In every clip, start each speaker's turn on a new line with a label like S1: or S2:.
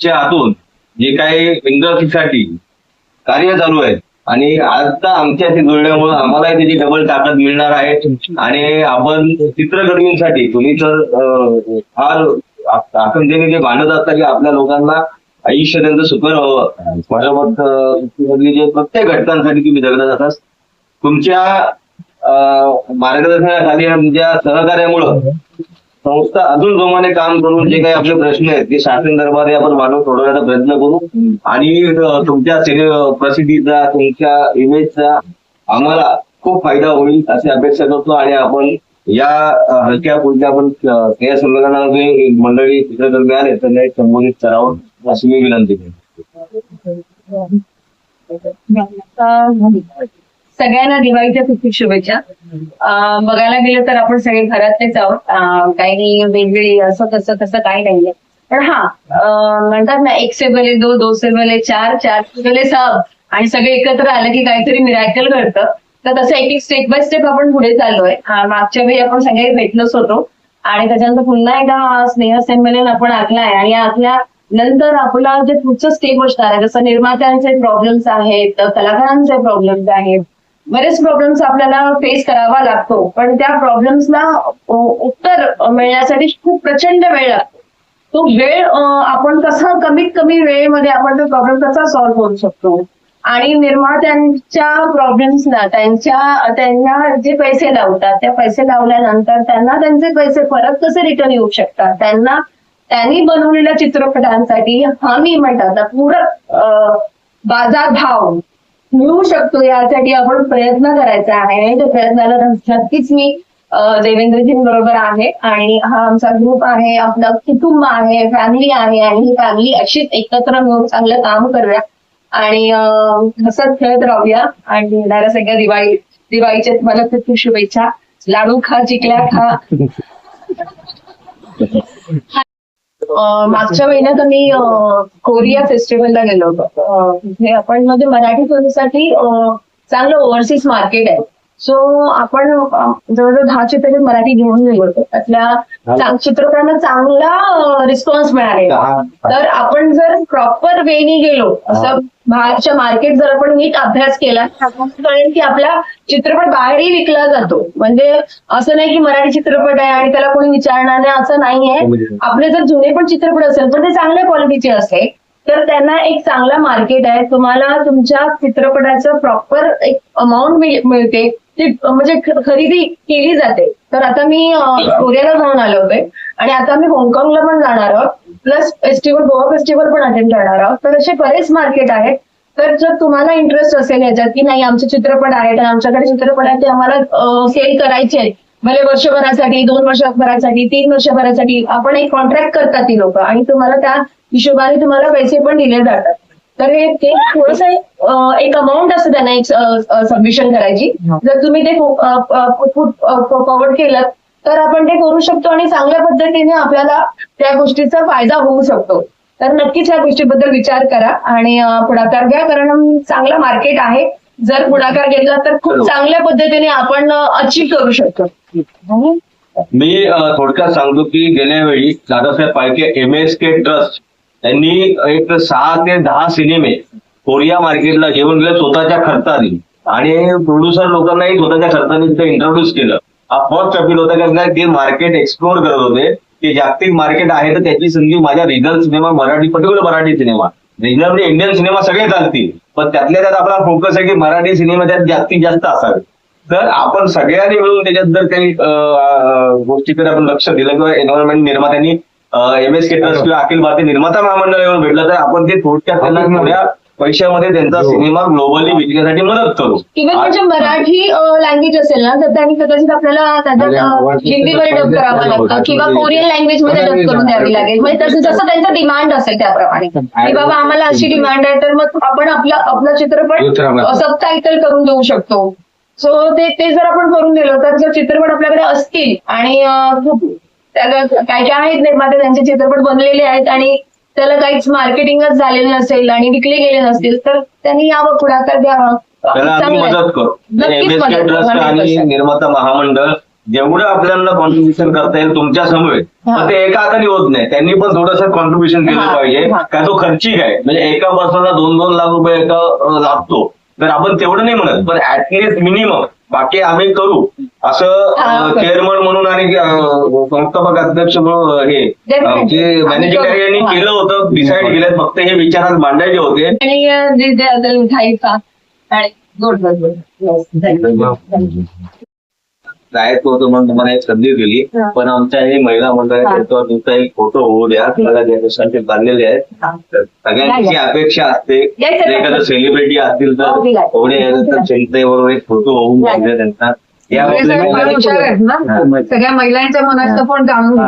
S1: च्या हातून जे काही इंडस्ट्रीसाठी कार्य चालू आहे आणि आता आमच्याशी जुळल्यामुळे आम्हालाही त्याची डबल ताकद मिळणार आहे. आणि आपण चित्रकर्मींसाठी तुम्ही तर फार आकंतेने जे मांडत असता की आपल्या लोकांना आयुष्य त्यांचं सुकर व्हावं. माझ्या मधली जे प्रत्येक घटकांसाठी तुम्ही जगत असतात. तुमच्या मार्गदर्शनाखाली आणि सहकार्यामुळं संस्था अजून जोमाने काम करून जे काही आपले प्रश्न आहेत ते शासन दरबारी आपण मानव सोडवण्याचा प्रयत्न करू. आणि तुमच्या सिने- प्रसिद्धीचा तुमच्या इमेजचा आम्हाला खूप फायदा होईल अशी अपेक्षा करतो आणि आपण या हलक्या पुढच्या आपण अं, या संमेलनामध्ये मंडळी तिथे दरम्यान त्यांना संबोधित करावं अशी मी विनंती करतो
S2: सगळ्यांना दिवाळीच्या खूप खूप शुभेच्छा बघायला गेलं तर आपण सगळे घरातलेच आहोत. काही वेगवेगळी असं तसं तसं काही नाहीये. पण हा म्हणतात ना एक से भले दो दो से भले चार चार से भले सब आणि सगळे एकत्र आलं की काहीतरी मिरॅकल घडतं. तर तसं एक एक स्टेप बाय स्टेप आपण पुढे चाललोय. मागच्या वेळी आपण सगळे भेटलोच होतो. आणि त्याच्यानंतर पुन्हा एकदा स्नेह संमेलन आपण आखलाय. आणि आखल्या नंतर आपला जे पुढचं स्टेप असणार आहे जसं निर्मात्यांचे प्रॉब्लेम्स आहेत कलाकारांचे प्रॉब्लेम्स आहेत बरेच प्रॉब्लेम्स आपल्याला फेस करावा लागतो. पण त्या प्रॉब्लेम्सला उत्तर मिळण्यासाठी खूप प्रचंड वेळ लागतो. तो वेळ आपण कसा कमीत कमी वेळेमध्ये आपण तो प्रॉब्लेम कसा सॉल्व्ह करू शकतो? आणि निर्मात्यांच्या प्रॉब्लेम्सना त्यांच्या त्यांना जे पैसे लावतात त्या पैसे लावल्यानंतर त्यांना त्यांचे पैसे परत कसे रिटर्न येऊ शकतात? त्यांना त्यांनी बनवलेल्या चित्रपटांसाठी हमी म्हणतात पूरक बाजार भाव मिळू शकतो. यासाठी आपण प्रयत्न करायचा आहे. आणि त्या प्रयत्नाला नक्कीच मी देवेंद्रजी बरोबर आहे. आणि हा आमचा ग्रुप आहे आपलं कुटुंब आहे फॅमिली आहे आणि ही फॅमिली अशीच एकत्र मिळून चांगलं काम करूया. आणि हसत खेळत राहूया. आणि येणाऱ्या सगळ्या दिवाळी दिवाळीच्या मला खूप शुभेच्छा. लाडू खा चिकल्या खा. मागच्या महिन्यात आम्ही कोरिया फेस्टिवलला गेलो होतो. हे आपण म्हणजे मराठी फिल्मसाठी चांगलं ओव्हरसीज मार्केट आहे. सो आपण जवळजवळ दहा चित्रपट मराठी घेऊन गेलो होतो त्यातल्या चित्रपटांना चांगला रिस्पॉन्स मिळालेला तर आपण जर प्रॉपर वेनी गेलो असं बाहेरच्या मार्केट जर आपण नीट अभ्यास केला कळेल की आपला चित्रपट बाहेरही विकला जातो. म्हणजे असं नाही की मराठी चित्रपट आहे आणि त्याला कोणी विचारणार नाही असं नाहीये. आपले जर जुने पण चित्रपट असेल पण ते चांगल्या क्वालिटीचे असेल तर त्यांना एक चांगला मार्केट आहे. तुम्हाला तुमच्या चित्रपटाचं प्रॉपर एक अमाऊंट मिळते. ती म्हणजे खरेदी केली जाते. तर आता मी कोरियाला जाऊन आलो होते. आणि आता मी हाँगकाँगला पण जाणार आहोत. प्लस फेस्टिवल गोवा फेस्टिवल पण अटेंड करणार आहोत. तर असे बरेच मार्केट आहेत. तर जर तुम्हाला इंटरेस्ट असेल याच्यात की नाही आमचे चित्रपट आहेत आणि आमच्याकडे चित्रपट आहेत ते आम्हाला सेल करायचे आहेत. भले वर्षभरासाठी दोन वर्षभरासाठी तीन वर्षभरासाठी आपण एक कॉन्ट्रॅक्ट करतात ती लोक. आणि तुम्हाला त्या हिशोबाने तुम्हाला पैसे पण दिले जातात. तर हे ते थोडस एक अमाऊंट असते त्यांना एक सबमिशन करायची. जर तुम्ही ते फॉरवर्ड केलं तर आपण ते करू शकतो आणि चांगल्या पद्धतीने आपल्याला त्या गोष्टीचा फायदा होऊ शकतो. तर नक्कीच या गोष्टीबद्दल विचार करा आणि पुढाकार घ्या कारण चांगला मार्केट आहे. जर पुढाकार घेतला तर खूप चांगल्या पद्धतीने आपण अचीव करू शकतो.
S1: मी थोडक्यात सांगतो की गेल्या वेळी Dadasaheb Phalke M S K trust त्यांनी एक सहा ते दहा सिनेमे कोरिया मार्केटला घेऊन गेले स्वतःच्या खर्चाने. आणि प्रोड्युसर लोकांनाही स्वतःच्या खर्चाने तिथे इंट्रोड्यूस केलं. हा फर्स्ट अपील होता कारण ते मार्केट एक्सप्लोर करत होते. की जागतिक मार्केट आहे तर त्याची संधी माझ्या regional cinema Marathi particular Marathi cinema regional म्हणजे इंडियन सिनेमा सगळे चालतील. पण त्यातल्या त्यात आपला फोकस आहे की मराठी सिनेमा त्यात जास्तीत जास्त असावे. तर आपण सगळ्यांनी मिळून त्याच्यात जर काही गोष्टीकडे आपण लक्ष दिलं किंवा एन्व्हायरमेंट निर्मात्यांनी एम एस के ट्रस्ट किंवा अखिल भारतीय निर्माता महामंडळ येऊन भेटलं तर आपण ते थोडक्यात त्यांना थोड्या पैशामध्ये त्यांचा सिनेमा ग्लोबली विकण्यासाठी मदत करू.
S2: इव्हन म्हणजे मराठी लँग्वेज असेल ना तर त्यांनी कदाचित आपल्याला त्याच्यात अं, हिंदीमध्ये डब करावं लागतं किंवा कोरियन लँग्वेजमध्ये डब करून द्यावी लागेल. म्हणजे तसं जसं त्यांचं डिमांड असेल त्याप्रमाणे. की बाबा आम्हाला अशी डिमांड आहे तर मग आपण आपला आपला चित्रपट सबटायटल करून देऊ शकतो. सो ते ते जर आपण करून दिलं तर जर चित्रपट आपल्याकडे असतील आणि खूप काय काय आहेत निर्माते त्यांचे चित्रपट बनलेले आहेत आणि त्याला काहीच मार्केटिंगच झालेलं नसेल आणि विकले गेले नसतील तर त्यांनी यावं पुढाकार द्यावा
S1: त्याला आम्ही. मदत करू. ट्रस्ट आणि
S2: 100%.
S1: निर्माता महामंडळ जेवढं आपल्याला कॉन्ट्रीब्युशन करता येईल तुमच्यासमोर ते एका हाताने होत नाही. त्यांनी पण थोडंसं कॉन्ट्रीब्युशन केलं पाहिजे. का तो खर्चिक आहे. म्हणजे एका बसला दोन दोन लाख रुपये एका लागतो. तर आपण तेवढं नाही म्हणत पण ऍटलिस्ट मिनिमम बाकी आम्ही करू. असं. चेअरमन म्हणून आणि संस्थापक अध्यक्ष म्हणून हे
S2: Definitely.
S1: आमचे
S2: आम्ही
S1: मॅनेजिंग
S2: करू.
S1: यांनी
S2: हा.
S1: केलं होतं डिसाईड केलं फक्त हे विचारात मांडायचे होते
S2: जे जे.
S1: जायचं होतं म्हणून तुम्हाला एक संधी दिली. पण आमच्या हे महिला मंडळ. त्याच्यावर तुमचा एक फोटो होऊ द्या मला बांधलेले आहेत सगळ्यांची अपेक्षा असते एखादं. सेलिब्रिटी असतील तर
S2: हो,
S1: आलं तर चिंतेबरोबर एक फोटो होऊन त्यांचा या.
S3: सगळ्या महिलांच्या मनातलं पण जाणून.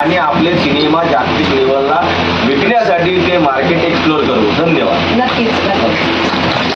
S1: आणि आपले सिनेमा जागतिक लेवलला विकण्यासाठी ते मार्केट एक्सप्लोर करू. धन्यवाद.
S2: नक्कीच.